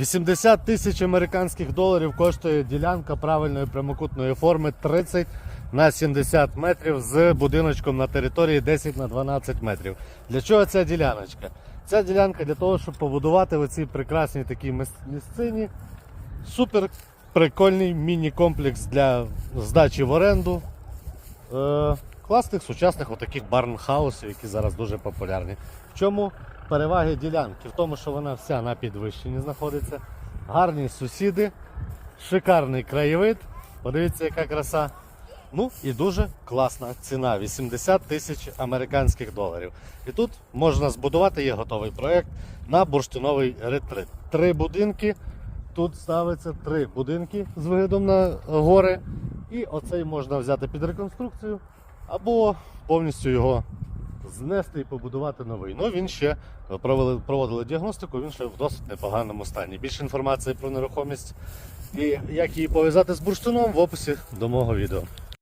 80 тисяч американських доларів коштує ділянка правильної прямокутної форми 30 на 70 метрів з будиночком на території 10 на 12 метрів. Для чого ця діляночка? Ця ділянка для того, щоб побудувати оці прекрасні такі міс- місцині. Супер прикольний міні-комплекс для здачі в оренду. Е, класних сучасних отаких барнхаусів, які зараз дуже популярні. В чому переваги ділянки? В тому, що вона вся на підвищенні знаходиться. Гарні сусіди, шикарний краєвид. Подивіться, яка краса. Ну і дуже класна ціна 80 тисяч американських доларів. І тут можна збудувати, є готовий проєкт на бурштиновий ретрит. Три будинки. Тут ставиться три будинки з виглядом на гори. І оцей можна взяти під реконструкцію або повністю його знести і побудувати новий. Ну він ще провели, проводили діагностику, він ще в досить непоганому стані. Більше інформації про нерухомість і як її пов'язати з бурштином в описі до мого відео.